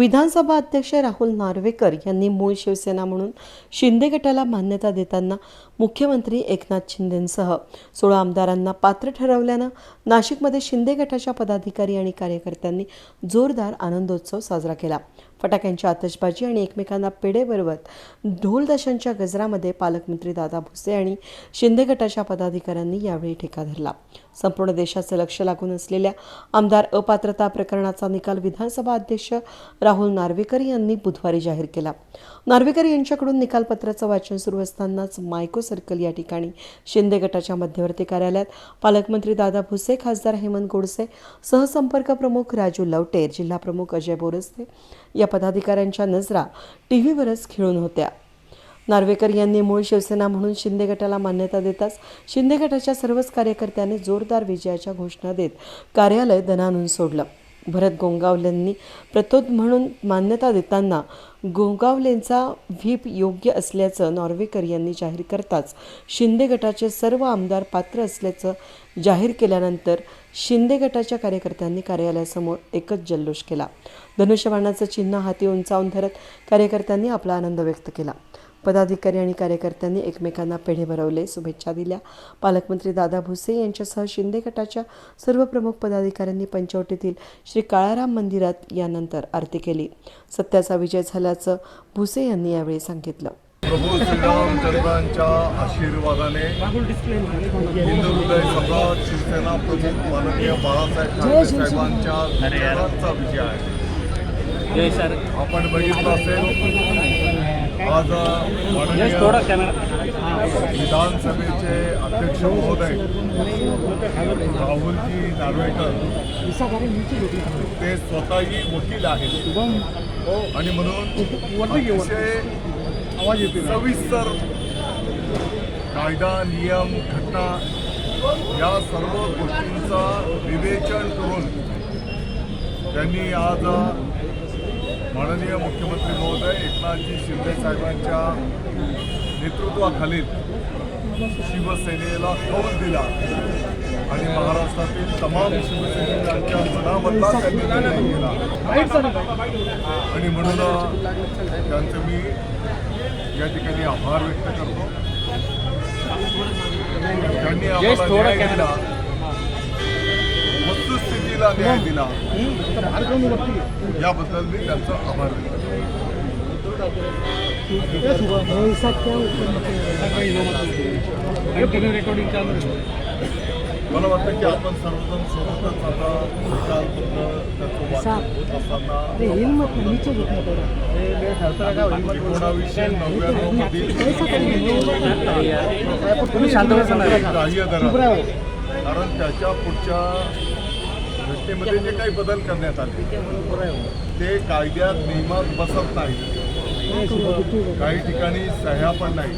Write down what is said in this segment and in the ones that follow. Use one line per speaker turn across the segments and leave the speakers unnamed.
विधानसभा अध्यक्ष राहुल नार्वेकर यांनी मूळ शिवसेना म्हणून शिंदे गटाला मान्यता देताना मुख्यमंत्री एकनाथ शिंदेंसह सोळा आमदारांना पात्र ठरवल्यानं नाशिकमध्ये शिंदे गटाच्या पदाधिकारी आणि कार्यकर्त्यांनी जोरदार आनंदोत्सव साजरा केला. फटाक्यांच्या आतषबाजी आणि एकमेकांना पेढे भरवत ढोलदशांच्या गजरामध्ये पालकमंत्री दादा भुसे आणि शिंदे गटाच्या पदाधिकाऱ्यांनी यावेळी ठेका धरला. संपूर्ण देशाचं लक्ष लागून असलेल्या आमदार अपात्रता प्रकरणाचा निकाल विधानसभा अध्यक्ष राहुल नार्वेकर यांनी बुधवारी जाहीर केला. नार्वेकर यांच्याकडून निकालपत्राचं वाचन सुरू असतानाच मायको सर्कल या ठिकाणी शिंदे गटाच्या मध्यवर्ती कार्यालयात पालकमंत्री दादा भुसे खासदार हेमंत गोडसे सहसंपर्क प्रमुख राजू लवटे जिल्हा प्रमुख अजय बोरस्ते या पदाधिकाऱ्यांच्या नजरा टी व्हीवरच खिळून होत्या. नार्वेकर यांनी मूळ शिवसेना म्हणून शिंदे गटाला मान्यता देताच शिंदे गटाच्या सर्वच कार्यकर्त्यांनी जोरदार विजयाच्या घोषणा देत कार्यालय दणानून सोडलं. भरत गोंगावलेंनी प्रतोद म्हणून मान्यता देताना गोंगावलेंचा व्हीप योग्य असल्याचं नॉर्वेकर यांनी जाहीर करताच शिंदे गटाचे सर्व आमदार पात्र असल्याचं जाहीर केल्यानंतर शिंदे गटाच्या कार्यकर्त्यांनी कार्यालयासमोर एकच जल्लोष केला. धनुष्यबाणाचं चिन्ह हाती उंचावून धरत कार्यकर्त्यांनी आपला आनंद व्यक्त केला. पदाधिकारी आणि कार्यकर्त्यांनी एकमेकांना पेढे भरवले शुभेच्छा दिल्या. पालकमंत्री दादा भुसे यांच्यासह शिंदे गटाच्या सर्व प्रमुख पदाधिकाऱ्यांनी पंचवटीतील श्री काळाराम मंदिरात यानंतर आरती केली. सत्याचा विजय झाल्याचं भुसे यांनी यावेळी सांगितलं.
प्रभू श्रीरामचंद्रांच्या आशीर्वादाने हिंदू हृदय सम्राट शिवसेना प्रमुख माननीय बाळासाहेब ठाकरे साहेबांच्या विजय आहे. आपण बघितलं असेल आज विधानसभेचे अध्यक्ष महोदय राहुलजी नार्वेकर ते स्वतःही वकील आहेत. आणि म्हणून अतिशय सविस्तर कायदा नियम घटना या सर्व गोष्टींचा विवेचन करून त्यांनी आज माननीय मुख्यमंत्री महोदय एकनाथजी शिंदे साहेबांच्या नेतृत्वाखालील शिवसेनेला कौल दिला आणि महाराष्ट्रातील तमाम शिवसैनिकांच्या मनामधला त्यांनी निर्णय केला आणि म्हणून त्यांचं मी या ठिकाणी आभार व्यक्त करतो. त्यांनी आम्हाला
कॅमेरा.
दिला न्याय दिला. याबद्दल मी त्यांचा आभार व्यक्त. मला वाटतं की आपण सर्वजण सोबतच आता त्याचं असताना एकोणावीसशे नव्याण्णव. ग्राह्य धरा कारण त्याच्या पुढच्या व्यवस्थेमध्ये जे काही बदल करण्यात आले ते कायद्यात नियमात बसत नाही. काही ठिकाणी सह्या पण नाही.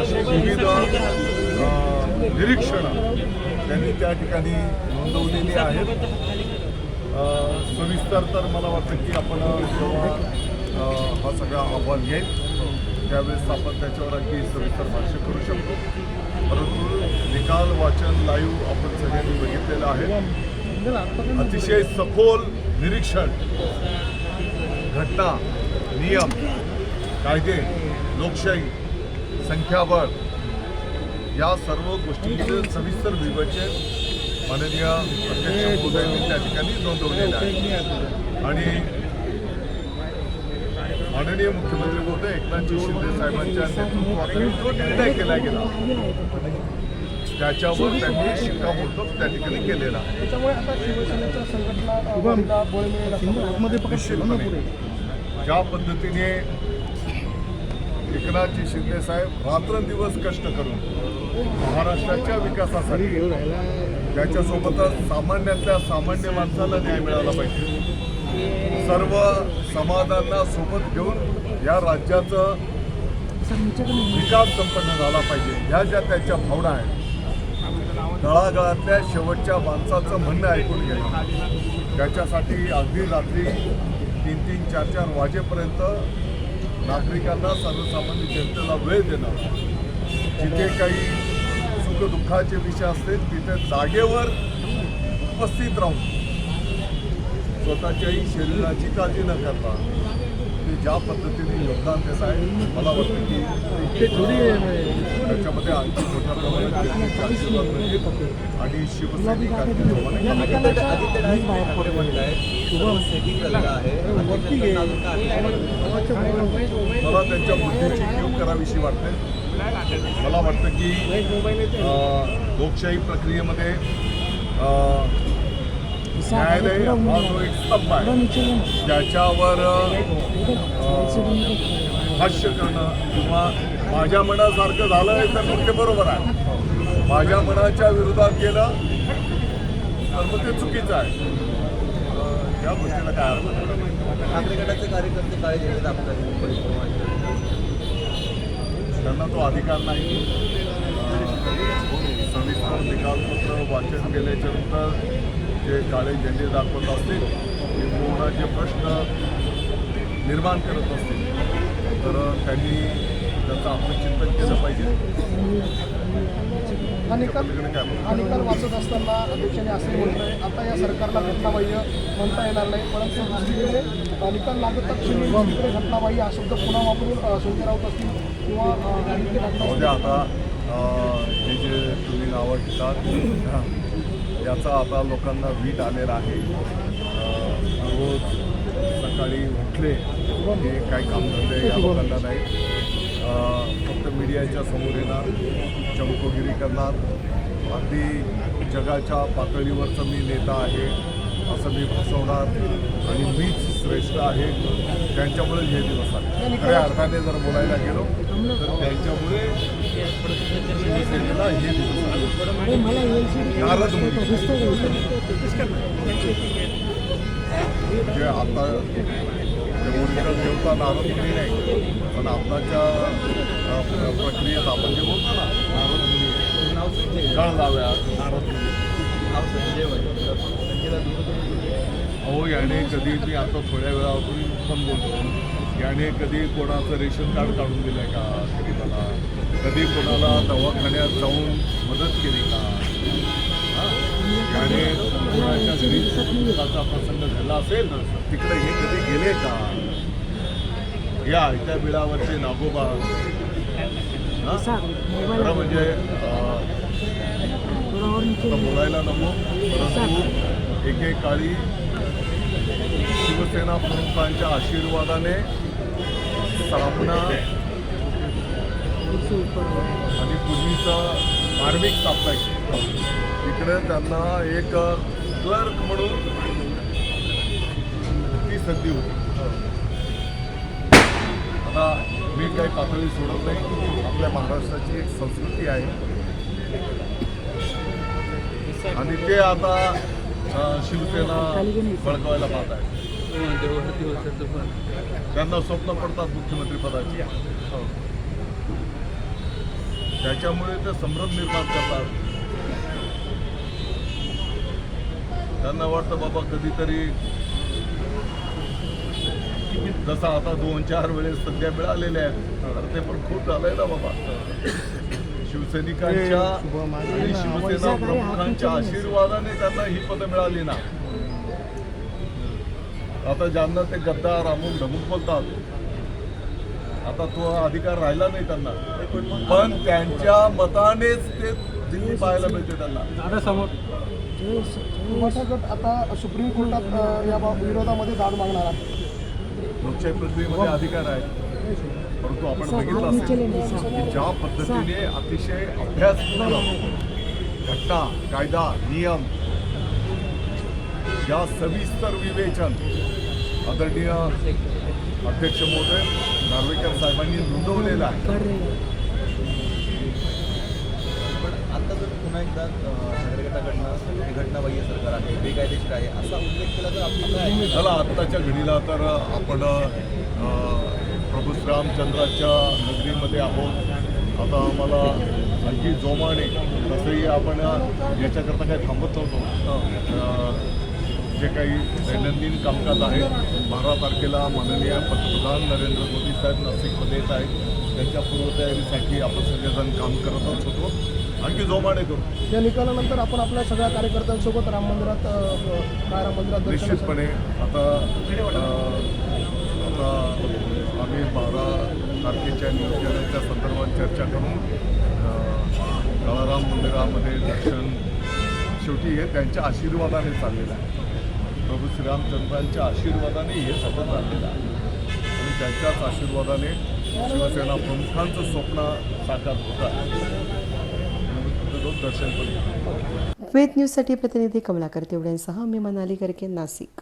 अशी विविध निरीक्षणं त्यांनी त्या ठिकाणी नोंदवलेली आहेत. सविस्तर तर मला वाटतं की आपण जेव्हा हा सगळा अहवाल घेईल त्यावेळेस आपण त्याच्यावर अगदी सविस्तर भाष्य करू शकतो. परंतु निकाल वाचन लाईव्ह आपण सगळ्यांनी बघितलेलं आहे. अतिशय सखोल निरीक्षण. घटना नियम कायदे लोकशाही संख्याबळ या सर्व गोष्टींचं सविस्तर विवेचन माननीय अध्यक्ष महोदयांनी त्या ठिकाणी नोंदवलेलं आहे. आणि माननीय मुख्यमंत्री महोदय एकनाथजी शिंदे साहेबांच्या नेतृत्वाखाली जो निर्णय केला गेला त्याच्यावर त्यांनी शिक्कामोर्तब त्या ठिकाणी केलेला आहे. ज्या पद्धतीने एकनाथजी शिंदे साहेब रात्रंदिवस कष्ट करून महाराष्ट्राच्या विकासासाठी त्याच्यासोबतच सामान्यातल्या सामान्य माणसाला न्याय मिळाला पाहिजे. सर्व समाजांना सोबत घेऊन या राज्याचं विकास संपन्न झाला पाहिजे. ह्या ज्या त्यांच्या भावना आहेत तळागाळातल्या शेवटच्या माणसाचं म्हणणं ऐकून घ्यायचं त्याच्यासाठी अगदी रात्री तीन तीन चार चार वाजेपर्यंत नागरिकांना सर्वसामान्य जनतेला वेळ देणं जिथे काही सुखदुःखाचे विषय असतील तिथे जागेवर उपस्थित राहून स्वतःच्याही शरीराची काळजी न करता ज्या पद्धतीने योगदान देत आहे मला वाटतं की त्याच्यामध्ये आणखी मोठ्या प्रमाणात जनतेचे आशीर्वाद मिळतील आणि शिवसैनिकांची जोमाने मला त्यांच्या बुद्धीची कीव करावीशी वाटते. मला वाटतं की लोकशाही प्रक्रियेमध्ये न्यायालय हा जो एक स्तंभ आहे त्याच्यावर अं, भाष्य करणं किंवा माझ्या मनासारखं झालं तर मग ते बरोबर आहे. माझ्या मनाच्या विरोधात गेलं तर मग ते चुकीचं आहे. या गोष्टीला काय अर्थ.
ठाकरे गटाचे कार्यकर्ते काय घेतात आपल्या
त्यांना तो अधिकार नाही. सविस्तर निकालपत्र वाचन केल्याच्यानंतर जे काळे झेंडे दाखवत असतील किंवा जे प्रश्न निर्माण करत असतील तर त्यांनी त्याचं आत्मचिंतन केलं पाहिजे
हा निकाल
काय
वाचत असताना अध्यक्षांनी असं म्हटलंय आता या सरकारला घटनाबाह्य म्हणता येणार नाही परंतु दुसरीकडे अ, निकाल लागत क्षणी घटनाबाह्य हा शब्द पुन्हा वापरून सुंदर संजय राऊत असतील किंवा
म्हणजे आता हे जे तुम्ही नावं घेतात याचा आता लोकांना वीट आलेला आहे. रोज सकाळी उठले हे काही कामधंदे या लोकांना नाही. फक्त मीडियाच्या समोर येणार चमकोगिरी करणार. अगदी जगाच्या पातळीवरचं मी नेता आहे असं मी फसवणार आणि मीच श्रेष्ठ आहे त्यांच्यामुळे हे दिवस आले. खऱ्या अर्थाने जर बोलायला गेलो तर त्यांच्यामुळे शिवसेनेला हे दिवस आले आता ओरिजिनल देवता नारद मुनी नाही पण आताच्या प्रक्रियेत आपण जे बोलतो ना नारद मुनी गळ लाव्या नारद
नाव संजय
अहो याने कधी मी आता थोड्या वेळापूर्वी पण बोलतो. याने कधी कोणाचं रेशन कार्ड काढून दिलंय का? कधी मला कधी कोणाला दवाखान्यात जाऊन मदत केली का? त्याने कोणाच्या घरी दुःखाचा प्रसंग झाला असेल तिकडे हे कधी गेले का? या आयत्या बिळावरचे नागोबा. खरं म्हणजे बोलायला नको परंतु एकेकाळी शिवसेना प्रमुखांच्या आशीर्वादाने सामना आणि पूर्वीचा मार्मिक साप्ताहिक तिकडे त्यांना एक क्लर्क म्हणून ती संधी होती. आता मी काही पातळी सोडत नाही. आपल्या महाराष्ट्राची एक संस्कृती आहे. आणि ते आता शिवसेना बळकवायला पाहत आहे त्यांना स्वप्न पडतात मुख्यमंत्री पदाची. त्याच्यामुळे ते संभ्रम निर्माण करतात. त्यांना वाटतं बाबा कधीतरी जसं आता दोन चार वेळेस सध्या मिळालेल्या आहेत तर ते पण खूप झालंय ना बाबा. शिवसैनिकांच्या आणि शिवसेना प्रमुखांच्या आशीर्वादाने त्यांना ही पदं मिळाली ना. आता ज्यांना ते गद्दार अमुक ढमुक बोलतात आता तो अधिकार राहिला नाही त्यांना. पण त्यांच्या मतानेच ते दिल्ली पाहायला मिळते त्यांना.
समोर
गट आता सुप्रीम कोर्टात या विरोधामध्ये दाद मागणार आहे.
लोकशाही प्रक्रियेमध्ये अधिकार आहे. परंतु आपण बघितलं असेल की ज्या पद्धतीने अतिशय अभ्यासपूर्ण घटना कायदा नियम या सविस्तर विवेचन आदरणीय अध्यक्ष महोदय नार्वेकर साहेबांनी नोंदवलेलं आहे.
पण आता जर पुन्हा एकदा ठाकरे गटाकडनं हे घटनाबाह्य सरकार आहे बेकायदेशीर आहे असा उल्लेख केला तर आपण
झाला आत्ताच्या घडीला तर आपण प्रभू श्रीरामचंद्राच्या नगरीमध्ये आहोत. आता आम्हाला आणखी जोमाने तसंही आपण याच्याकरता काही थांबत नव्हतो. अ, जे काही दैनंदिन कामकाज आहे बारा तारखेला माननीय पंतप्रधान नरेंद्र मोदी साहेब नाशिकमध्ये येत आहेत. त्यांच्या पूर्वतयारीसाठी आपण सगळेजण काम करतच होतो आणखी जोमाने करू.
या निकालानंतर आपण आपल्या सगळ्या कार्यकर्त्यांसोबत राम मंदिरात राम मंदिरात दर्शन
निश्चितपणे. आता आता आम्ही बारा तारखेच्या नियोजनाच्या संदर्भात चर्चा करून काळाराम मंदिरामध्ये दर्शन शेवटी हे त्यांच्या आशीर्वादाने चाललेलं आहे. प्रभू श्रीरामचंद्रांच्या आशीर्वादाने हे सगळं चाललेलं आहे. आणि त्यांच्याच आशीर्वादाने शिवसेना प्रमुखांचं स्वप्न साकार होत आहे. म्हणून दर्शन
वेद न्यूजसाठी प्रतिनिधी कमलाकर तेवड्यांसह मी मनाली करके नाशिक.